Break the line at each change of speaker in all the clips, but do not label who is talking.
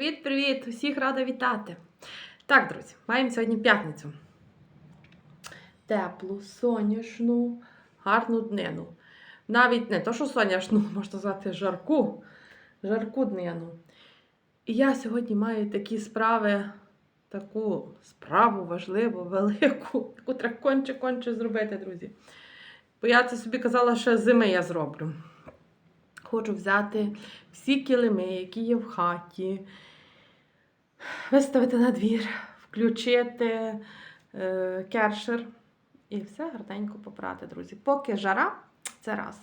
Привіт, привіт! Усіх рада вітати. Так, друзі, маємо сьогодні п'ятницю. Теплу, сонячну, гарну днину. Навіть не то, що сонячну, можна сказати, жарку, жарку днину. І я сьогодні маю такі справи, таку справу важливу, велику, яку треба конче-конче зробити, друзі. Бо я це собі казала, що зими я зроблю. Хочу взяти всі килими, які є в хаті, виставити на двір, включити е, кершер і все гарненько попрати, друзі. Поки жара, це раз.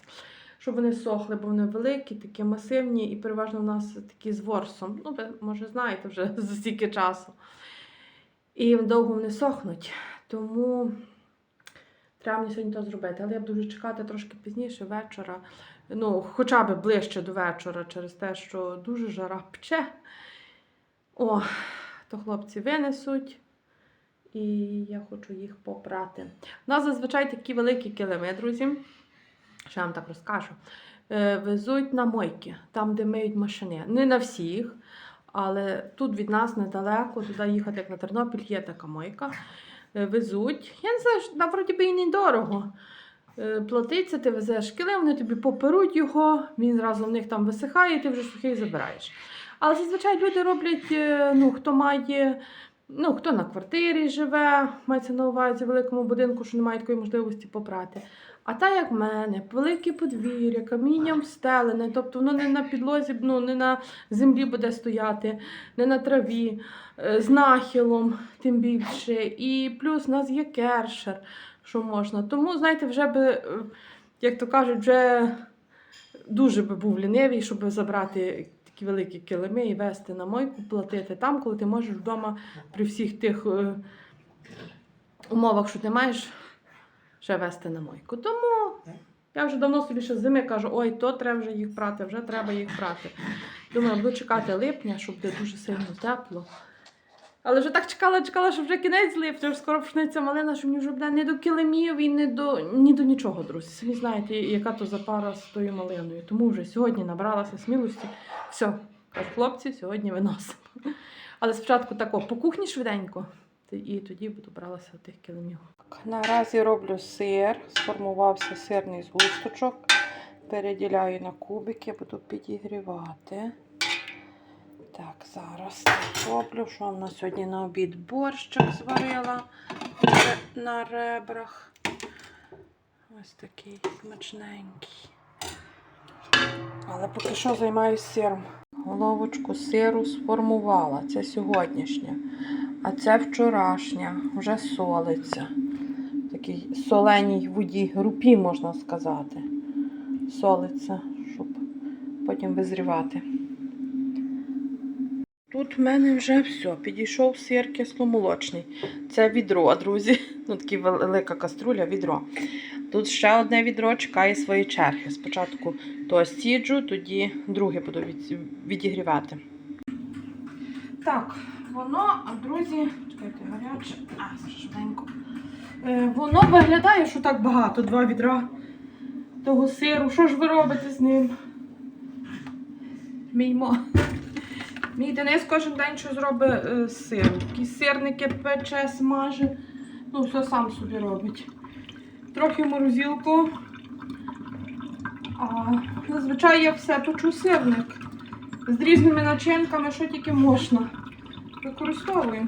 Щоб вони сохли, бо вони великі, такі масивні і переважно в нас такі з ворсом. Ну, ви, може, знаєте вже за стільки часу. І довго вони сохнуть. Тому треба мені сьогодні то зробити. Але я буду чекати трошки пізніше, вечора. Ну, хоча б ближче до вечора, через те, що дуже жара пче. О, то хлопці винесуть. І я хочу їх попрати. У нас зазвичай такі великі килими, друзі. Ще вам так розкажу. Е, Везуть на мойки, там, де миють машини. Не на всіх, але тут від нас недалеко, туди їхати, як на Тернопіль, є така мойка. Е, Везуть. Я не знаю, що вроді би і недорого. Е, Платиться, ти везеш килим, вони тобі поперуть його, він зразу в них там висихає, і ти вже сухий забираєш. Але зазвичай люди роблять, е, ну, хто має, ну, хто на квартирі живе, мається на увазі в великому будинку, що немає такої можливості попрати. А та, як в мене, велике подвір'я, камінням встелене, тобто воно не на підлозі, ну, не на землі буде стояти, не на траві, е, з нахилом, тим більше. І плюс у нас є кершер, що можна. Тому, знаєте, вже би, е, як то кажуть, вже дуже би був лінивий, щоб забрати такі великі килими і вести на мойку, платити там, коли ти можеш вдома при всіх тих е, умовах, що ти маєш, ще вести на мойку. Тому я вже давно собі ще зими кажу, ой, то треба вже їх прати, вже треба їх прати. Думаю, буду чекати липня, щоб буде дуже сильно тепло. Але вже так чекала, чекала, що вже кінець липня, вже скоро почнеться малина, що мені вже буде не до килимів і не до, ні до нічого, друзі. Самі знаєте, яка то запара з тою малиною. Тому вже сьогодні набралася смілості. Все, хлопці, сьогодні виносимо. Але спочатку тако по кухні швиденько, і тоді буду бралася тих килимів. Наразі роблю сир, сформувався сирний згусточок. Переділяю на кубики, буду підігрівати. Так, зараз так. Що в нас сьогодні на обід борщик зварила на ребрах. Ось такий смачненький. Але поки що займаюся сиром. Головочку сиру сформувала. Це сьогоднішня. А це вчорашня, вже солиться. В такій соленій воді, групі, можна сказати. Солиться, щоб потім визрівати. Тут в мене вже все. Підійшов сир кисломолочний. Це відро, друзі. Ну, така велика каструля, відро. Тут ще одне відро чекає свої черги. Спочатку то сіджу, тоді друге буду від- відігрівати. Так, воно, друзі, чекайте, гаряче. А, швиденько. Е, воно виглядає, що так багато, два відра того сиру. Що ж ви робите з ним? Міймо. Мій Денис кожен день щось робить е, сиру. Такі сирники пече, смаже. Ну, все сам собі робить. Трохи в морозилку. А зазвичай я все точу сирник. З різними начинками, що тільки можна. Використовуємо.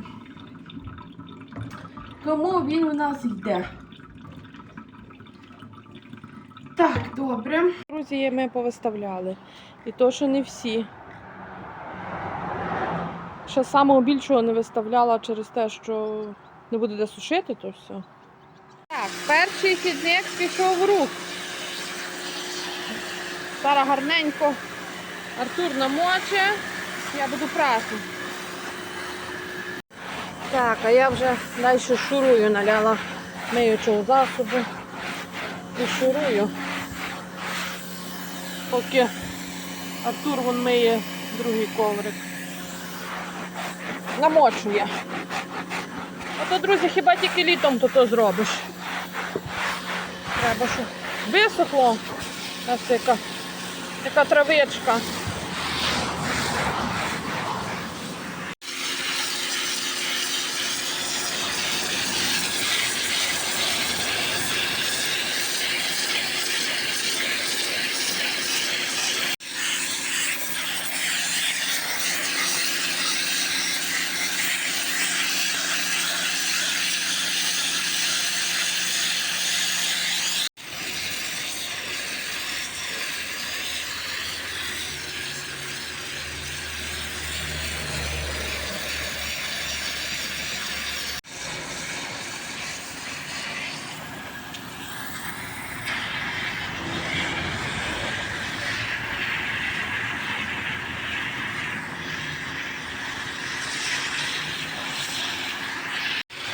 Тому він у нас йде. Так, добре. Друзі, ми повиставляли. І то, що не всі. Ще самого більшого не виставляла через те, що не буде де сушити, то все. Так, перший сідник пішов в рух. Зараз гарненько Артур намоче, я буду прати. Так, а я вже далі шурую, наляла миючого засобу і шурую. Поки Артур вон миє другий коврик. Намочує. А то, друзі, хіба тільки літом то то зробиш. Треба, щоб висохло. Ось яка, яка травичка.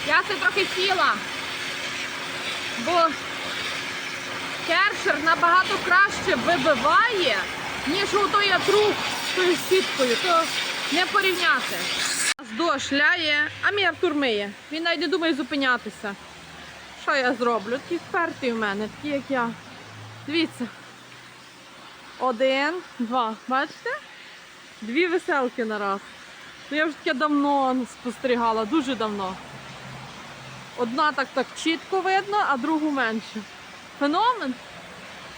Я це трохи сіла, бо кершер набагато краще вибиває, ніж отой труп з тою сіткою. То не порівняти. Дощ ляє, а мій Артур миє. Він навіть не думає зупинятися. Що я зроблю? Такі впертий в мене, такі як я. Дивіться. Один, два. Бачите? Дві веселки на раз. Ну, я вже таке давно спостерігала, дуже давно. Одна так так чітко видно, а другу менше. Феномен.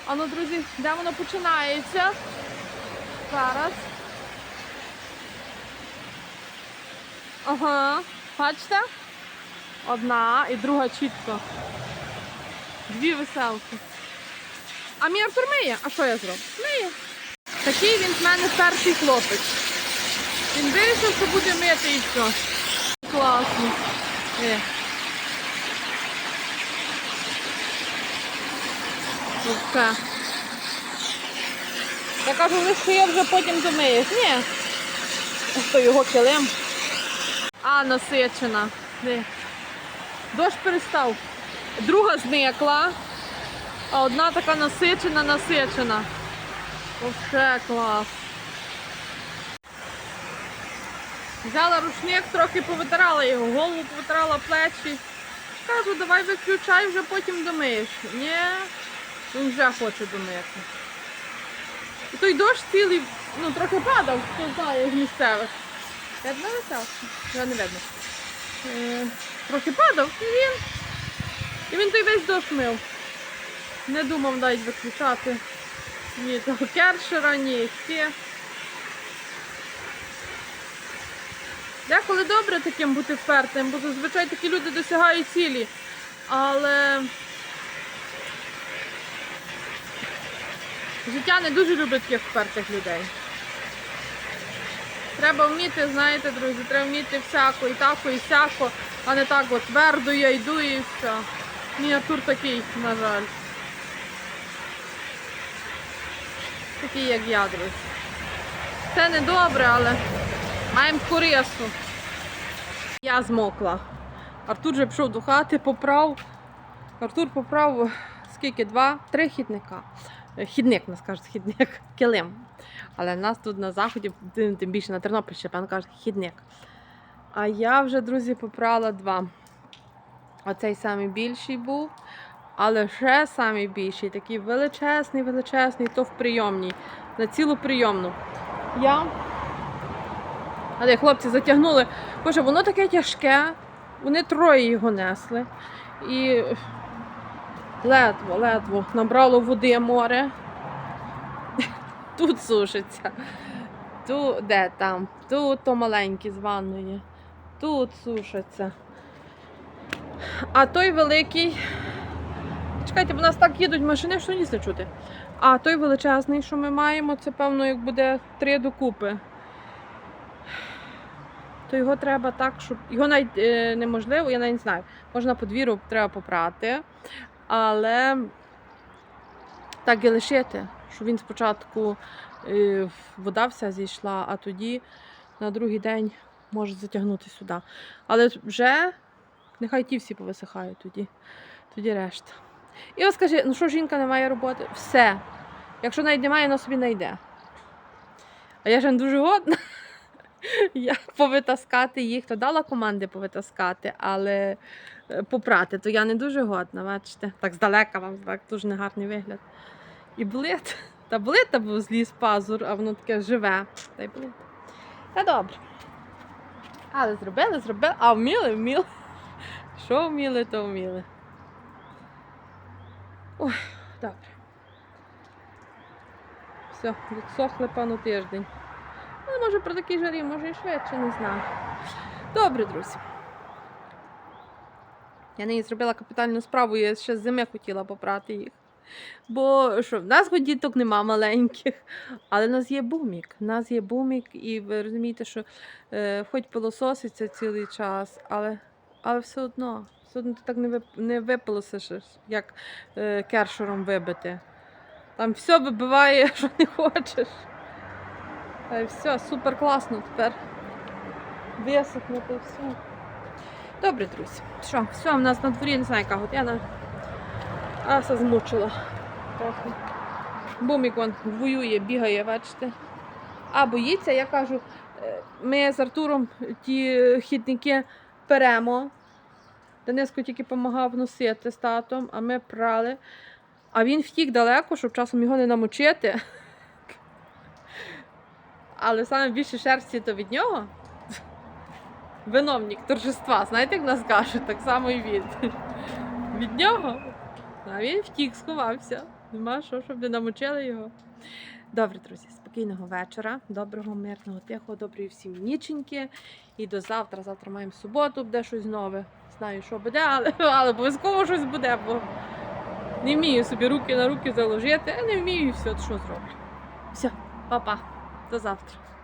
А ну, друзі, де воно починається? Зараз. Ага, бачите? Одна і друга чітко. Дві веселки. А мій Артур миє. А що я зроблю? Миє. Такий він в мене перший хлопець. Він вирішив, що буде мити і все. Класно. Е. Все. Я кажу, лише я вже потім домиєш. Ні. Ось його килим. А, насичена. Дощ перестав. Друга зникла, а одна така насичена, насичена. Оце клас. Взяла рушник, трохи повитирала його, голову повитирала плечі. Кажу, давай виключай, вже потім домиєш. Ні, він вже хоче домити. І той дощ цілий, ну трохи падав, хто знає з місцевих. Видно висав? Вже не видно. Е, трохи падав, і він. І він той весь дощ мив. Не думав навіть виключати ні того кершера, ні ті. Деколи добре таким бути впертим, бо зазвичай такі люди досягають цілі. Але життя не дуже любить таких впертих людей. Треба вміти, знаєте, друзі, треба вміти всяко, і тако, і сяко, а не так от твердо я йду і все. Мій Артур такий, на жаль. Такий, як я, друзі. Це не добре, але маємо корису. Я змокла. Артур вже пішов до хати, поправ. Артур поправ скільки? Два, три хідника. Хідник, нас кажуть, хідник, килим. Але в нас тут на заході, тим більше на Тернопільщині, певно кажуть, хідник. А я вже, друзі, попрала два. Оцей самий більший був, але ще самий більший, такий величезний, величезний, то в прийомній, на цілу прийомну. Я. А де хлопці затягнули. Боже, воно таке тяжке. Вони троє його несли. І ледве набрало води море. Тут сушиться. Тут де там? Тут то маленькі з ванної. Тут сушиться. А той великий. Чекайте, бо нас так їдуть машини, що ніс не чути. А той величезний, що ми маємо, це певно, як буде три докупи. То його треба так, щоб. Його навіть е, неможливо, я навіть не знаю. Можна подвір'ю треба попрати. Але так і лишити, що він спочатку е, вода вся зійшла, а тоді на другий день може затягнути сюди. Але вже нехай ті всі повисихають тоді, тоді решта. І ось скажи, ну що жінка не має роботи? Все. Якщо навіть немає, вона собі знайде. А я ж не дуже годна. Я повитаскати їх, то дала команди повитаскати, але е, попрати, то я не дуже годна, бачите. Так здалека вам так дуже негарний вигляд. І болить. Та болить, та був зліз пазур, а воно таке живе. Та й болить. Та добре. Але зробили, зробили, а вміли, вміли. Що вміли, то вміли. Ой, добре. Все, відсохли пану тиждень. Ну, може при такій жарі, може і швидше, не знаю. Добре, друзі. Я неї зробила капітальну справу, я ще з зими хотіла попрати їх. Бо що, в нас діток нема маленьких, але в нас є бумік. В нас є бумік, і ви розумієте, що е, хоч пилососиться цілий час, але, але все одно, все одно ти так не, вип, не випилосиш, як е, кершером вибити. Там все вибиває, що не хочеш. Й все, супер класно тепер. Висохнути все. Добре, друзі. Що, все, в нас на дворі не знаю, яка година. А все змучила. Трохи. Бумік вон воює, бігає, бачите. А боїться, я кажу, е, ми з Артуром ті хідники перемо. Дениско тільки допомагав носити з татом, а ми прали. А він втік далеко, щоб часом його не намочити. Але саме більше шерсті то від нього. Виновник торжества. Знаєте, як нас кажуть, так само і він. Від нього. А він втік, сховався. Нема що, щоб не намочили його. Добре, друзі, спокійного вечора, доброго, мирного, тихого, доброї всім ніченьки. І до завтра. Завтра маємо суботу, буде щось нове. Знаю, що буде, але, але обов'язково щось буде, бо не вмію собі руки на руки заложити, а не вмію все, що зроблю. Все, па-па, до завтра.